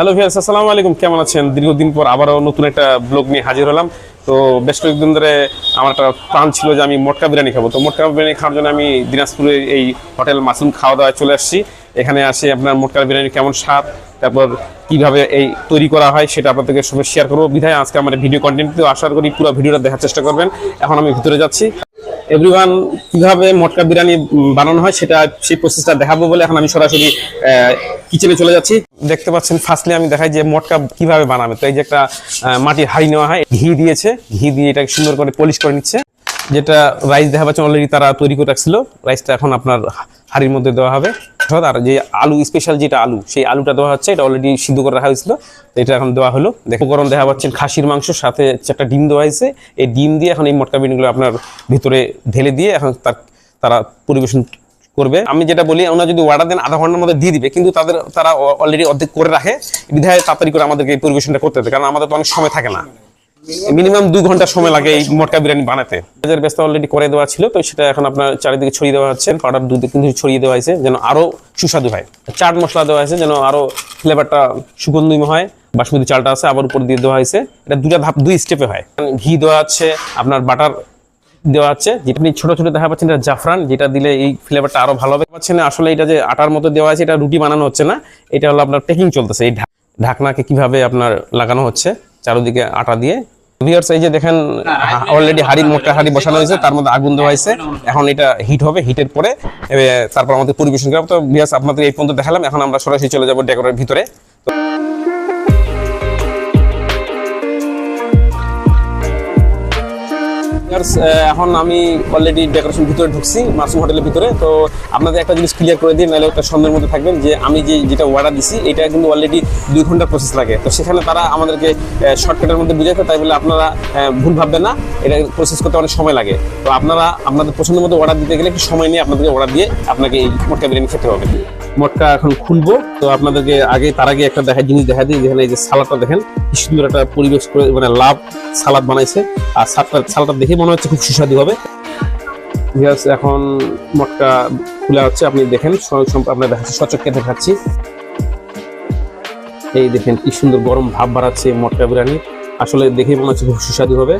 Hello ভিয়াস আসসালামু আলাইকুম। কেমন আছেন? দীর্ঘদিন পর আবারও নতুন একটা ব্লগ নিয়ে হাজির হলাম। তো বেশ কয়েকদিন ধরে আমার একটা প্ল্যান ছিল যে আমি মটকা বিরিয়ানি খাব। তো মটকা বিরিয়ানি খাওয়ার জন্য আমি দিনাজপুরে এই হোটেল মাসুম খাওয়া দাওয়ায় চলে আসছি। এখানে আসে আপনার মটকা বিরিয়ানি কেমন স্বাদ, তারপর কীভাবে এই তৈরি করা হয় সেটা আপনাদেরকে সঙ্গে শেয়ার করব। বিধায় আজকে আমার ভিডিও কন্টেন্ট আশা করি পুরো ভিডিওটা দেখার চেষ্টা করবেন। এখন আমি ভিতরে যাচ্ছি। এভরিওয়ান কীভাবে মটকা বিরিয়ানি বানানো হয় সেটা সেই প্রসেসটা দেখাবো বলে এখন আমি সরাসরি কিচেনে চলে যাচ্ছি। দেখতে পাচ্ছেন ফার্স্টলি আমি দেখাই যে মটকা কীভাবে বানাবে। তো এই যে একটা মাটির হাড়ি নেওয়া হয়। ঘি দিয়েছে। ঘি দিয়ে এটাকে সুন্দর করে পলিশ করে নিচ্ছে। যেটা রাইস দেখা পাচ্ছে অলরেডি তারা তৈরি করে রাখছিল রাইসটা এখন আপনার হাঁড়ির মধ্যে দেওয়া হবে। আর যে আলু স্পেশাল যেটা আলু, সেই আলুটা দেওয়া হচ্ছে, এটা অলরেডি সিদ্ধ করে রাখা হয়েছিল। এটা এখন দেওয়া হলো। দেখো গরম দেখা পাচ্ছেন খাসির মাংস, সাথে একটা ডিম দেওয়া হয়েছে। এই ডিম দিয়ে এখন এই মটকা বিরিয়ানিগুলো আপনার ভিতরে ঢেলে দিয়ে এখন তার, তারা পরিবেশন করবে। আমি যেটা বলি, ওনারা যদি অর্ডার দেন আধা ঘণ্টার মধ্যে দিয়ে দিবে, কিন্তু তাদের, তারা অলরেডি অর্ধেক করে রাখে। বিধায় তাড়াতাড়ি করে আমাদেরকে এই পরিবেশনটা করতে হবে, কারণ আমাদের তো অনেক সময় থাকে না। মিনিমাম দুই ঘণ্টা সময় লাগে এই মটকা বিরিয়ানি বানাতে। বাজার ব্যস্ত অলরেডি করে দেওয়া ছিল তো সেটা এখন আপনার চারিদিকে ছড়িয়ে দেওয়া হচ্ছে। পাউডার দুধ কিন্তু ছড়িয়ে দেওয়া হয়েছে যেন আরও সুস্বাদু হয়। চাট মশলা দেওয়া হয়েছে যেন আরও ফ্লেভারটা সুগন্ধিম হয়। বাসমতি চালটা আছে আবার উপর দিয়ে দেওয়া হয়েছে। এটা দুটা ধাপ দুই স্টেপে হয়। ঘি দেওয়া আছে আপনার বাটার দেওয়া আছে যেটা আপনি ছোট ছোট দেখা পাচ্ছেন এটা জাফরান যেটা দিলে এই ফ্লেভারটা আরও ভালো হবে। পাচ্ছেন আসলে এটা যে আটার মতো দেওয়া আছে এটা রুটি বানানো হচ্ছে না। এটা হলো আপনার পেকিং চলতেছে। এই ঢাকনাকে কীভাবে আপনার লাগানো হচ্ছে চারিদিকে আটা দিয়ে। ভিউয়ার্স এই যে দেখেন অলরেডি হাড়ি মোটা হাড়ি বসানো হয়েছে তার মধ্যে আগুন দেওয়া হয়েছে। এখন এটা হিট হবে হিটের পরে তারপর আমাদের পরিবেশন করা তো ভিউয়ার্স আপনাদের এই পর্যন্ত দেখালাম এখন আমরা সরাসরি চলে যাব ডেকোরের ভিতরে। Viewers, এখন আমি অলরেডি ডেকোরেশন ভিতরে ঢুকছি মাসুম হোটেলের ভিতরে। তো আপনাদের একটা জিনিস ক্লিয়ার করে দিই, নাহলে একটা সন্দেহের মধ্যে থাকবেন যে আমি যে যেটা অর্ডার দিছি, এটা কিন্তু অলরেডি দুই ঘণ্টা প্রসেস লাগে। তো সেখানে তারা আমাদেরকে শর্টকাটের মধ্যে বুঝাইতে তাই বলে আপনারা ভুল ভাববেন না, এটা প্রসেস করতে অনেক সময় লাগে। তো আপনারা, আপনাদের পছন্দের মতো অর্ডার দিতে গেলে একটু সময় নিয়ে আপনাদেরকে অর্ডার দিয়ে আপনাকে এই মটকা বিরিয়ানি খেতে হবে। মটকা এখন খুলবো তো আপনাদেরকে আগে, তার আগে একটা দেখা জিনিস দেখা দিই, যেখানে এই যে সালাদটা দেখেন, কি সুন্দর একটা পরিবেশ করে মানে লাভ সালাদ বানাইছে। আর সালাদটা দেখে মনে হচ্ছে খুব সুস্বাদু হবে। এখন মটকা খোলা হচ্ছে আপনি দেখেন আপনার দেখাচ্ছি সচক্ষে দেখাচ্ছি। এই দেখেন, কি সুন্দর গরম ভাব বাড়াচ্ছে মটকা বিরিয়ানি। আসলে দেখে মনে হচ্ছে খুব সুস্বাদু হবে।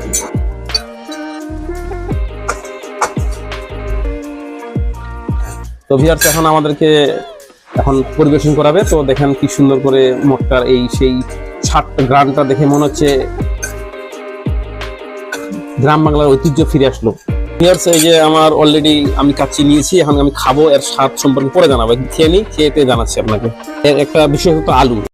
তো ভিয়ার্স এখন আমাদেরকে এখন পরিবেশন করাবে। তো দেখেন কি সুন্দর করে মটকার এই সেই ছাট গ্রামটা দেখে মনে হচ্ছে গ্রাম বাংলার ঐতিহ্য ফিরে আসলো। এই যে আমার অলরেডি আমি কাচ্চি নিয়েছি, এখন আমি খাব, এর স্বাদ সম্পর্কে পরে জানাব। খেয়ে নিই খেয়ে জানাচ্ছি আপনাকে। এর একটা বিশেষত আলু।